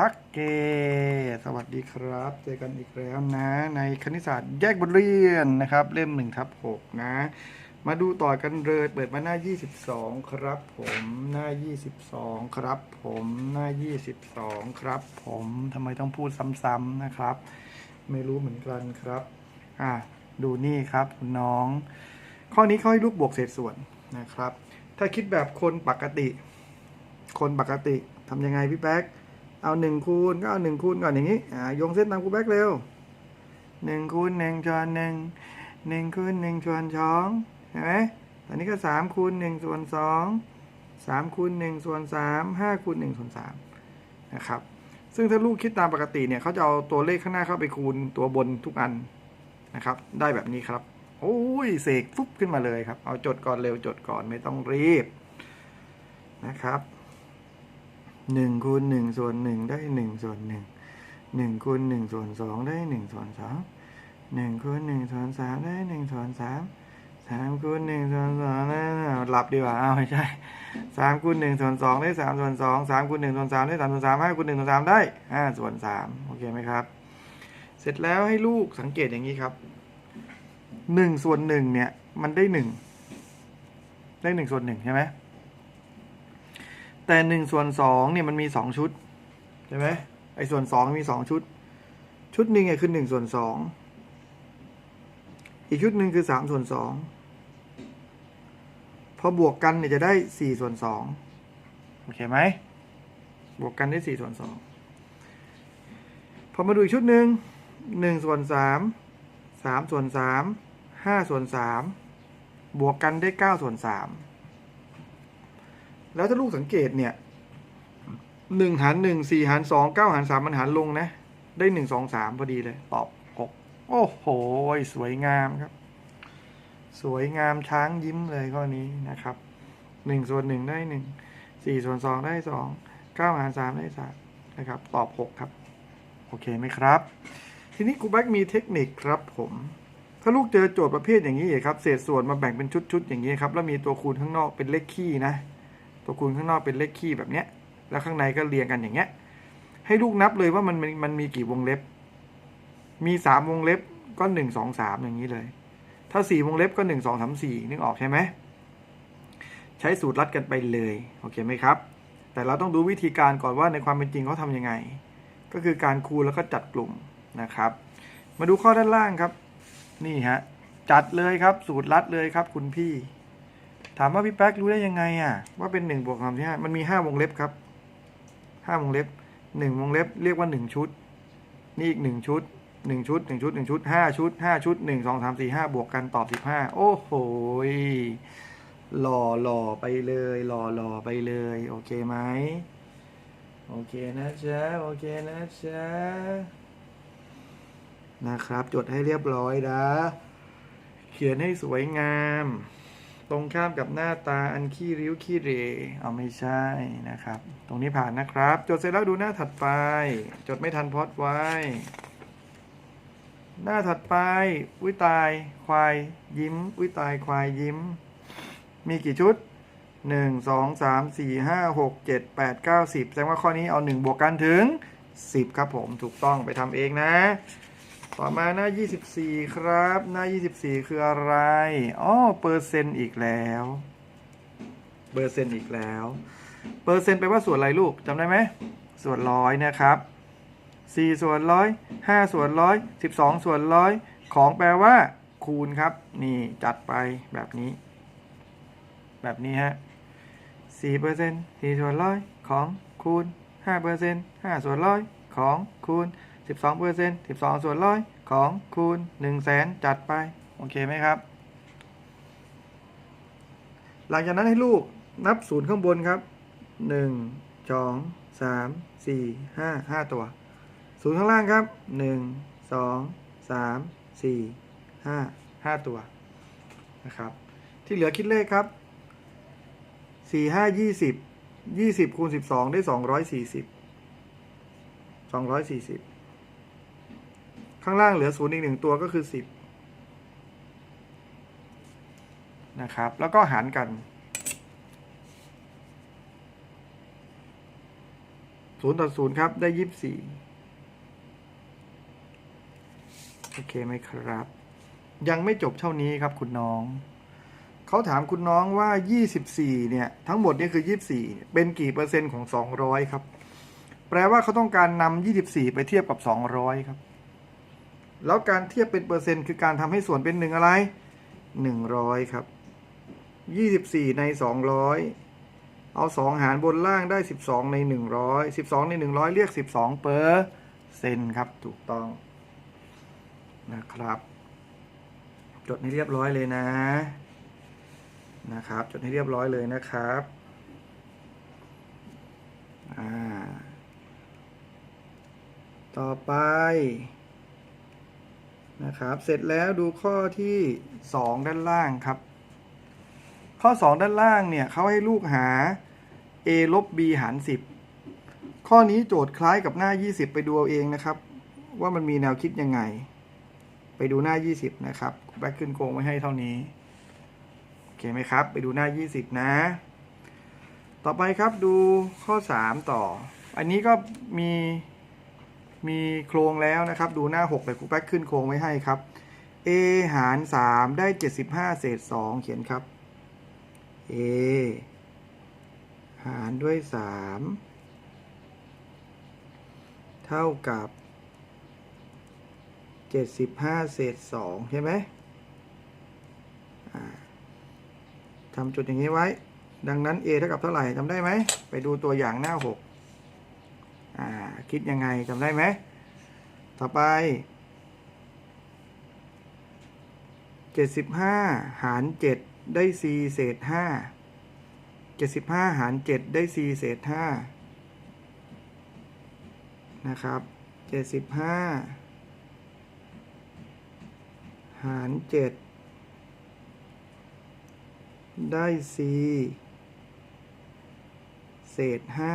ตักเก สวัสดีครับ เจอกันอีกแล้วนะ ในคณิตศาสตร์แยกบทเรียนนะครับ เล่มหนึ่งทับหกนะ มาดูต่อกันเลยเปิดมาหน้า 22 ครับผมหน้า 22 ครับผมหน้า 22 ครับผมทำไมต้องพูดซ้ำๆนะครับ ไม่รู้เหมือนกันครับ อะ ดูนี่ครับคุณน้อง ข้อนี้เขาให้ลูกบวกเศษส่วนนะครับ ถ้าคิดแบบคนปกติ คนปกติทำยังไงพี่แป๊ก เอาหนึ่งคูณก็เอาหนึ่งคูณก่อนอย่างนี้อ่าโยงเส้นตามครูแป๊กเร็วหนึ่งคูณหนึ่งชวนหนึ่งหนึ่งคูณหนึ่งชวนสองเห็นไหมตอนนี้ก็สามคูณหนึ่งส่วนสองสามคูณหนึ่งส่วนสามห้าคูณหนึ่งส่วนสามนะครับซึ่งถ้าลูกคิดตามปกติเนี่ยเขาจะเอาตัวเลขข้างหน้าเข้าไปคูณตัวบนทุกอันนะครับ ได้แบบนี้ครับ โอ้ยเสกฟุบขึ้นมาเลยครับ เอาจดก่อนเร็วจดก่อนไม่ต้องรีบนะครับ หนึ่งคูณหนึ่งส่วนหนึ่งได้หนึ่งส่วนหนึ่งหนึ่งคูณหนึ่งส่วนสองได้หนึ่งส่วนสองหนึ่งคูณหนึ่งส่วนสามได้หนึ่งส่วนสามสามคูณหนึ่งส่วนสองได้หลับดีกว่าเอาไม่ใช่สามคูณหนึ่งส่วนสองได้สามส่วนสองสามคูณหนึ่งส่วนสามได้สามส่วนสามห้าคูณหนึ่งส่วนสามได้ห้าส่วนสามโอเคไหมครับ เสร็จแล้วให้ลูกสังเกตอย่างนี้ครับหนึ่งส่วนหนึ่งเนี่ย มันได้หนึ่งได้หนึ่งส่วนหนึ่งใช่ไหม แต่หนึ่งส่วนสองเนี่ยมันมีสองชุดใช่ไหมไอ้ส่วนสองมีสองชุด ชุดหนึ่งเนี่ยคือหนึ่งส่วนสองอีกชุดหนึ่งคือสามส่วนสองพอบวกกันเนี่ยจะได้สี่ส่วนสองโอเคไหมบวกกันได้สี่ส่วนสองพอมาดูอีกชุดหนึ่งหนึ่งส่วนสามสามส่วนสามห้าส่วนสามบวกกันได้เก้าส่วนสาม แล้วถ้าลูกสังเกตเนี่ยหนึ่งหารหนึ่งสี่หารสองเก้าหารสามมันหารลงนะ ได้หนึ่งสองสามพอดีเลย ตอบหกโอ้โห สวยงามครับ สวยงามช้างยิ้มเลยข้อนี้นะครับหนึ่งส่วนหนึ่งได้หนึ่งสี่ส่วนสองได้สองเก้าหารสามได้สามนะครับ ตอบหกครับ โอเคไหมครับ ทีนี้ครูแบ็กมีเทคนิคครับผม ถ้าลูกเจอโจทย์ประเภทอย่างนี้ครับ เศษส่วนมาแบ่งเป็นชุดๆอย่างนี้ครับ แล้วมีตัวคูณข้างนอกเป็นเลขคี่นะ ตัวคูณข้างนอกเป็นเลขคี่แบบเนี้ย แล้วข้างในก็เรียงกันอย่างเงี้ย ให้ลูกนับเลยว่ามันมันมันมีกี่วงเล็บ มีสามวงเล็บก็หนึ่งสองสามอย่างนี้เลย ถ้าสี่วงเล็บก็หนึ่งสองสามสี่นึกออกใช่ไหมใช้สูตรลัดกันไปเลยโอเคไหมครับ แต่เราต้องดูวิธีการก่อนว่าในความเป็นจริงเขาทำยังไง ก็คือการคูณแล้วก็จัดกลุ่มนะครับ มาดูข้อด้านล่างครับ นี่ฮะจัดเลยครับสูตรลัดเลยครับคุณพี่ ถามว่าพี่แป๊กรู้ได้ยังไงอะ ว่าเป็นหนึ่งบวกสามที่ห้ามันมีห้าวงเล็บครับห้าวงเล็บหนึ่งวงเล็บเรียกว่าหนึ่งชุด นี่อีกหนึ่งชุดหนึ่งชุดหนึ่งชุดหนึ่งชุดห้าชุดห้าชุดหนึ่งสองสามสี่ห้าบวกกันตอบสิบห้าโอ้โหหล่อหล่อไปเลยหล่อหล่อไปเลย โอเคไหมโอเคนะจ๊ะโอเคนะจ๊ะนะครับ จดให้เรียบร้อยนะ เขียนให้สวยงาม ตรงข้ามกับหน้าตาอันขี้ริ้วขี้เรเอาไม่ใช่นะครับ ตรงนี้ผ่านนะครับ จดเสร็จแล้วดูหน้าถัดไป จดไม่ทันพอดไว้ หน้าถัดไป อุ้ยตาย ควายยิ้ม อุ้ยตายควายยิ้ม มีกี่ชุดหนึ่งสองสามสี่ห้าหกเจ็ดแปดเก้าสิบแสดงว่าข้อนี้เอาหนึ่งบวกกันถึงสิบครับผมถูกต้องไปทำเองนะ ต่อมาหน้า 24 ครับ หน้า 24 คืออะไรอ๋อเปอร์เซ็นต์อีกแล้วเปอร์เซ็นต์อีกแล้ว เปอร์เซ็นต์แปลว่าส่วนอะไรลูกจำได้ไหมส่วนร้อยนะครับ 4 ส่วนร้อย5ส่วนร้อย12 ส่วนร้อยของแปลว่า คูณครับ นี่จัดไปแบบนี้ แบบนี้ฮะ4เปอร์เซ็นต์4ส่วนร้อยของคูณ5เปอร์เซ็นต์5ส่วนร้อยของคูณ 12เปอร์เซ็นต์12 ส่วนร้อยของคูณ1แสนจัดไป โอเคไหมครับ หลังจากนั้นให้ลูกนับศูนย์ข้างบนครับ 1 2 3 4 5 5 ตัวศูนย์ข้างล่างครับ 1 2 3 4 5 5 ตัวนะครับ ที่เหลือคิดเลขครับ 4 5 20 20คูณ12 ได้ 240 240 ข้างล่างเหลือศูนย์อีกหนึ่งตัวก็คือสิบนะครับ แล้วก็หารกันศูนย์ต่อศูนย์ครับ ได้ยี่สิบสี่โอเคไหมครับ ยังไม่จบเท่านี้ครับคุณน้อง เขาถามคุณน้องว่า 24 เนี่ย ทั้งหมดนี่คือ 24 เป็นกี่เปอร์เซ็นต์ของ 200 ครับ แปลว่าเขาต้องการนำ24 ไปเทียบกับ 200 ครับ แล้วการเทียบเป็นเปอร์เซ็นต์คือการทำให้ส่วนเป็นหนึ่งอะไร 100 ครับ 24 ใน 200 เอา 2 หารบนล่างได้ 12 ใน 100 12 ใน 100 เรียก 12 เปอร์เซ็นต์ครับ ถูกต้องนะครับ จดให้เรียบร้อยเลยนะนะครับ จดให้เรียบร้อยเลยนะครับอ่าต่อไป นะครับ เสร็จแล้วดูข้อที่ 2 ด้านล่างครับ ข้อ 2 ด้านล่างเนี่ยเขาให้ลูกหา a ลบ b หาร 10 ข้อนี้โจทย์คล้ายกับหน้า 20 ไปดูเอาเองนะครับ ว่ามันมีแนวคิดยังไง ไปดูหน้า 20 นะครับแบกขึ้นโครงไว้ให้เท่านี้ โอเคไหมครับ ไปดูหน้า 20 นะ ต่อไปครับดูข้อ 3 ต่อ อันนี้ก็มี มีโครงแล้วนะครับ ดูหน้า 6 แต่ครูแป๊กขึ้นโครงไว้ให้ครับ a หาร 3 ได้ 75 เศษ 2 เขียนครับ a หารด้วย 3 เท่ากับ 75 เศษ 2 ใช่ไหมทำจุดอย่างนี้ไว้ ดังนั้น a เท่ากับเท่าไหร่จำได้ไหม ไปดูตัวอย่างหน้า 6 คิดยังไงจำได้ไหม ต่อไป 75 หาร 7 ได้ c เศษ 5 75 หาร 7 ได้ c เศษ 5 นะครับ 75 หาร 7 ได้ c เศษ 5 อ่า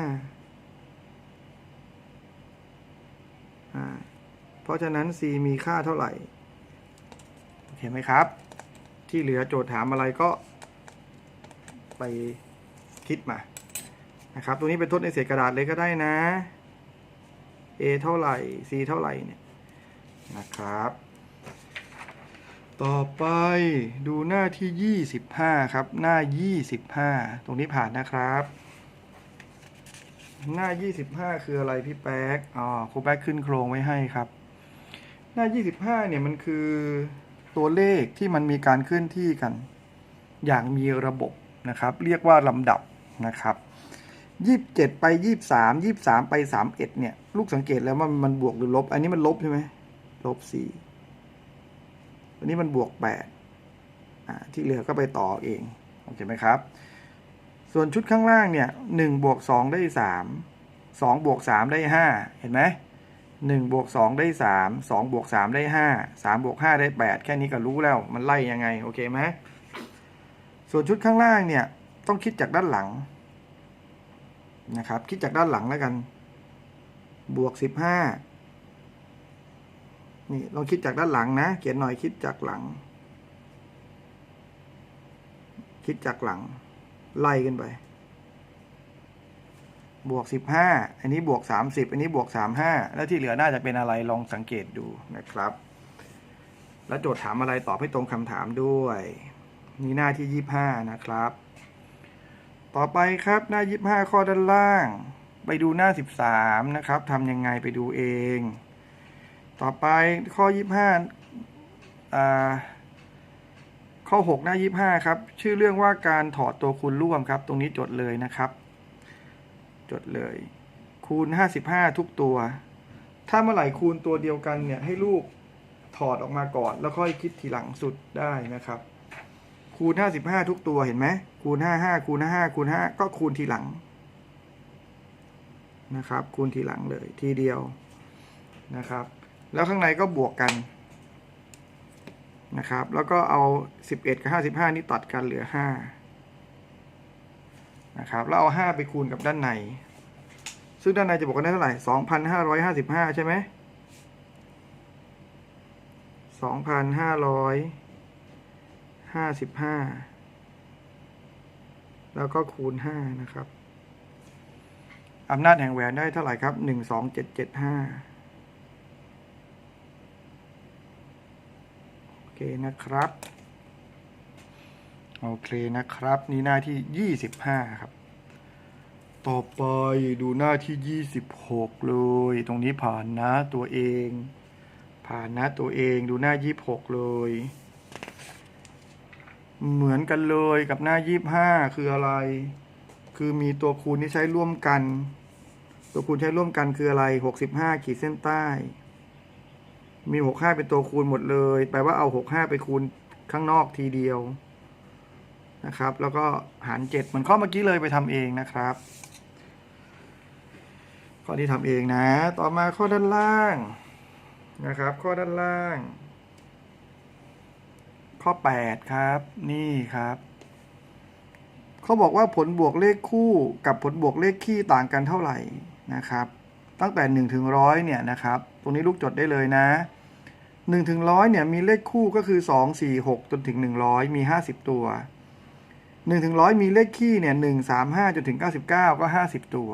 เพราะฉะนั้น c มีค่าเท่าไหร่ โอเคไหมครับ ที่เหลือโจทย์ถามอะไรก็ไปคิดมา นะครับตัวนี้เป็นทดในเศษกระดาษเลยก็ได้นะ a เท่าไหร่ c เท่าไหร่เนี่ย นะครับ ต่อไปดูหน้าที่ 25 ครับ หน้า 25 ตรงนี้ผ่านนะครับ หน้า 25 คืออะไรพี่แป๊กอ๋อครูแป๊กขึ้นโครงไว้ให้ครับ หน้า 25 เนี่ยมันคือตัวเลขที่มันมีการเคลื่อนที่กัน อย่างมีระบบนะครับ เรียกว่าลำดับนะครับ27 ไป 23 23 ไป 31 เนี่ย ลูกสังเกตแล้วว่ามันบวกหรือลบ อันนี้มันลบใช่ไหมลบ4อันนี้มันบวก8อ่าที่เหลือก็ไปต่อเอง โอเคไหมครับ ส่วนชุดข้างล่างเนี่ยหนึ่งบวกสองได้สามสองบวกสามได้ห้าเห็นไหมหนึ่งบวกสองได้สามสองบวกสามได้ห้าสามบวกห้าได้แปดแค่นี้ก็รู้แล้วมันไล่ยังไงโอเคไหมส่วนชุดข้างล่างเนี่ยต้องคิดจากด้านหลังนะครับคิดจากด้านหลังแล้วกัน บวกสิบห้านี่ลองคิดจากด้านหลังนะ เขียนหน่อยคิดจากหลัง คิดจากหลัง ไล่กันไป บวกสิบห้าอันนี้บวกสามสิบอันนี้บวกสามห้าแล้วที่เหลือน่าจะเป็นอะไรลองสังเกตดูนะครับ แล้วโจทย์ถามอะไรตอบให้ตรงคำถามด้วย นี่หน้าที่ยี่ห้านะครับ ต่อไปครับหน้ายี่ห้าข้อด้านล่าง ไปดูหน้าสิบสามนะครับทำยังไงไปดูเอง ต่อไปข้อยี่ห้าอ่า ข้อ 6 หน้า 25 ครับ ชื่อเรื่องว่าการถอดตัวคูณร่วมครับ ตรงนี้จดเลยนะครับ จดเลย คูณ 55 ทุกตัว ถ้าเมื่อไหร่คูณตัวเดียวกันเนี่ยให้ลูกถอดออกมาก่อน แล้วค่อยคิดทีหลังสุดได้นะครับ คูณ 55 ทุกตัวเห็นไหมคูณ 55 คูณ 55 คูณ 5 ก็คูณทีหลังนะครับ คูณทีหลังเลยทีเดียวนะครับ แล้วข้างในก็บวกกัน นะครับ แล้วก็เอา 11 กับ 55 นี่ตัดกันเหลือ 5 นะครับ แล้วเอา 5 ไปคูณกับด้านใน ซึ่งด้านในจะบอกกันได้เท่าไหร่ 2,555 ใช่ไหม2,555 แล้วก็คูณ 5 นะครับอำนาจแห่งแหวนได้เท่าไหร่ครับ 12775 เจ็ดเจ็ดห้าโอเคนะครับ โอเคนะครับ นี่หน้าที่ยี่สิบห้าครับ ต่อไปดูหน้าที่ยี่สิบหกเลย ตรงนี้ผ่านนะตัวเอง ผ่านนะตัวเองดูหน้ายี่หกเลย เหมือนกันเลยกับหน้ายี่ห้าคืออะไร คือมีตัวคูณที่ใช้ร่วมกัน ตัวคูณใช้ร่วมกันคืออะไรหกสิบห้าขีดเส้นใต้ มีหกห้าเป็นตัวคูณหมดเลย แปลว่าเอาหกห้าไปคูณข้างนอกทีเดียวนะครับ แล้วก็หารเจ็ดเหมือนข้อเมื่อกี้เลยไปทำเองนะครับ ข้อที่ทำเองนะ ต่อมาข้อด้านล่างนะครับ ข้อด้านล่าง ข้อ8ครับ นี่ครับเขาบอกว่าผลบวกเลขคู่กับผลบวกเลขคี่ต่างกันเท่าไหร่นะครับ ตั้งแต่1ถึงร้อยเนี่ยนะครับ ตรงนี้ลูกจดได้เลยนะ 1ถึงร้อยเนี่ยมีเลขคู่ก็คือ 2 4 6 จนถึง 100 มี 50 ตัว1ถึงร้อยมีเลขคี่เนี่ย1 3 5 จนถึง 99 ก็ 50 ตัว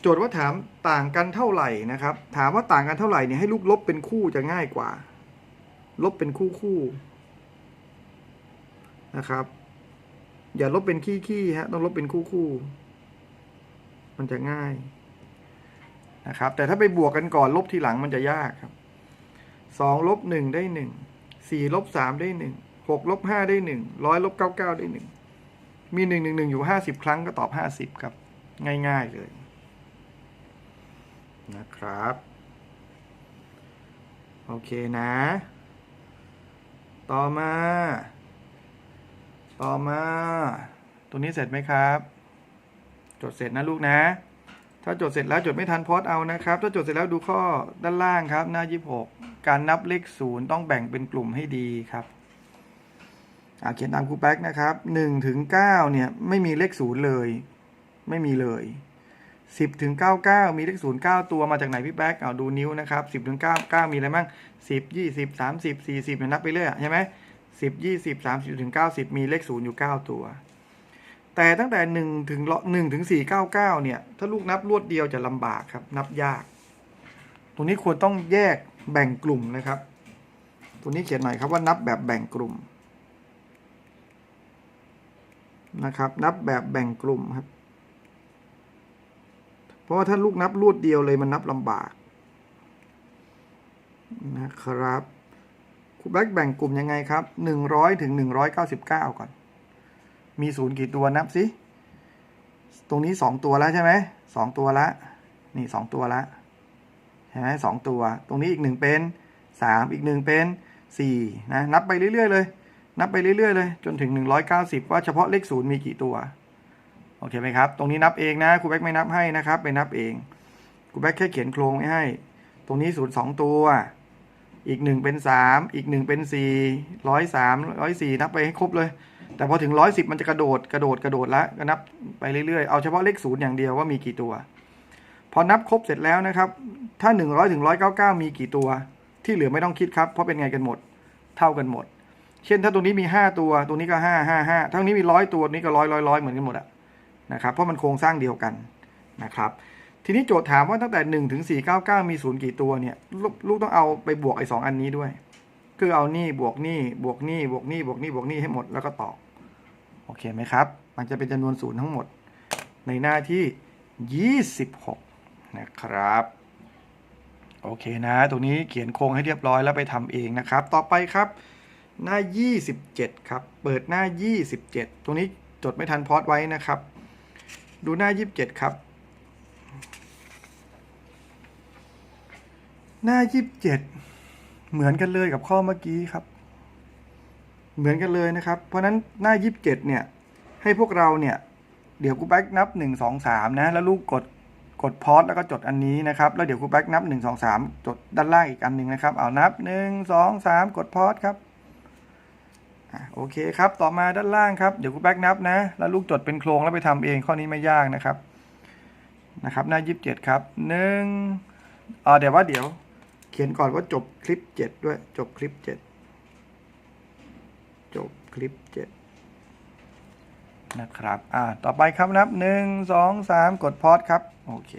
โจทย์ว่าถามต่างกันเท่าไหร่นะครับ ถามว่าต่างกันเท่าไหร่เนี่ยให้ลูกลบเป็นคู่จะง่ายกว่า ลบเป็นคู่คู่นะครับ อย่าลบเป็นขี้ขี้ฮะต้องลบเป็นคู่คู่มันจะง่ายนะครับ แต่ถ้าไปบวกกันก่อนลบทีหลังมันจะยากครับ สองลบหนึ่งได้หนึ่งสี่ลบสามได้หนึ่งหกลบห้าได้หนึ่งร้อยลบเก้าเก้าได้หนึ่งมีหนึ่งหนึ่งหนึ่งอยู่ห้าสิบครั้งก็ตอบห้าสิบครับ ง่าย ๆ เลย นะครับ โอเคนะ ต่อมา ต่อมาตรงนี้เสร็จไหมครับ จดเสร็จนะลูกนะ ถ้าจดเสร็จแล้วจดไม่ทันพอดเอานะครับ ถ้าจดเสร็จแล้วดูข้อด้านล่างครับ หน้า26ก การนับเลขศูนย์ต้องแบ่งเป็นกลุ่มให้ดีครับอาเขียนตามครูแป๊กนะครับ1ถึง9เนี่ยไม่มีเลขศูนย์เลย ไม่มีเลย10ถึง99มีเลขศูนย์9ตัวมาจากไหนพี่แป๊กเอาดูนิ้วนะครับ10ถึง9 9มีอะไรบ้าง10 20 30 40เนี่ยนับไปเรื่อยใช่ไหม10 20 30ถึง90มีเลขศูนย์อยู่9ตัว แต่ตั้งแต่1ถึง1ถึง499เนี่ย ถ้าลูกนับรวดเดียวจะลำบากครับ นับยาก ตรงนี้ควรต้องแยก แบ่งกลุ่มนะครับตรงนี้เขียนหน่อยครับว่านับแบบแบ่งกลุ่มนะครับ นับแบบแบ่งกลุ่มครับ เพราะว่าถ้าลูกนับรวดเดียวเลยมันนับลำบากนะครับคูแบ็กแบ่งกลุ่มยังไงครับหนึ่งร้อยถึงหนึ่งร้อยเก้าสิบเก้าก่อน มีศูนย์กี่ตัวนับสิ ตรงนี้สองตัวแล้วใช่ไหมสองตัวละ นี่สองตัวละ ใช่ไหมสองตัว ตรงนี้อีกหนึ่งเป็นสามอีกหนึ่งเป็นสี่นะนับไปเรื่อยๆเลย นับไปเรื่อยๆเลยจนถึงหนึ่งร้อยเก้าสิบว่าเฉพาะเลขศูนย์มีกี่ตัวโอเคไหมครับตรงนี้นับเองนะครูแบ็กไม่นับให้นะครับไปนับเองครูแบ็กแค่เขียนโครงไว้ให้ ตรงนี้ศูนย์สองตัว อีกหนึ่งเป็นสามอีกหนึ่งเป็นสี่ร้อยสามร้อยสี่นับไปให้ครบเลย แต่พอถึงร้อยสิบมันจะกระโดดกระโดดกระโดดล้วก็นับไปเรื่อยๆเอาเฉพาะเลขศูนย์อย่างเดียวว่ามีกี่ตัว พอนับครบเสร็จแล้วนะครับ ถ้าหนึ่งร้อยถึงร้อยเก้าเก้ามีกี่ตัว ที่เหลือไม่ต้องคิดครับ เพราะเป็นไงกันหมด เท่ากันหมด เช่นถ้าตรงนี้มีห้าตัว ตรงนี้ก็ห้าห้าห้าทั้งนี้มีร้อยตัวนี้ก็ร้อยร้อยร้อยเหมือนกันหมดอะนะครับ เพราะมันโครงสร้างเดียวกันนะครับ ทีนี้โจทย์ถามว่าตั้งแต่1ถึง499 มีศูนย์กี่ตัวเนี่ยลลูกต้องเอาไปบวกไอ้สองอันนี้ด้วย คือเอานี่บวกนี่บวกนี่บวกนี่บวกนี่บวกนี่ให้หมดแล้วก็ตอบโอเคไหมครับ มันจะเป็นจำนวนศูนย์ทั้งหมดในหน้าที่ 26 นะครับ โอเคนะ ตรงนี้เขียนโครงให้เรียบร้อยแล้วไปทำเองนะครับ ต่อไปครับ หน้า 27 ครับ เปิดหน้า 27 ตรงนี้จดไม่ทันพอดไว้นะครับ ดูหน้า 27 ครับ หน้า 27 เหมือนกันเลยกับข้อเมื่อกี้ครับ เหมือนกันเลยนะครับ เพราะฉะนั้นหน้า 27 เนี่ย ให้พวกเราเนี่ยเดี๋ยวกูแบ็กนับ 1 2 3 นะ แล้วลูกกด กดพอดแล้วก็จดอันนี้นะครับแล้วเดี๋ยวกูแบ็กนับ 1 2 3 จดด้านล่างอีกอันหนึ่งนะครับ เอานับ 1 2 3 กดพอดครับโอเคครับต่อมาด้านล่างครับเดี๋ยวครูแบ็กนับนะ แล้วลูกจดเป็นโครงแล้วไปทำเองข้อนี้ไม่ยากนะครับนะครับหน้ายี่สิบเจ็ดครับหนึ่งอ่าเดี๋ยวว่าเดี๋ยว เขียนก่อนว่าจบคลิปเจ็ดด้วยจบคลิปเจ็ดจบคลิปเจ็ด นะครับ อ่า ต่อไปครับนับหนึ่งสองสามกดพอดครับ โอเค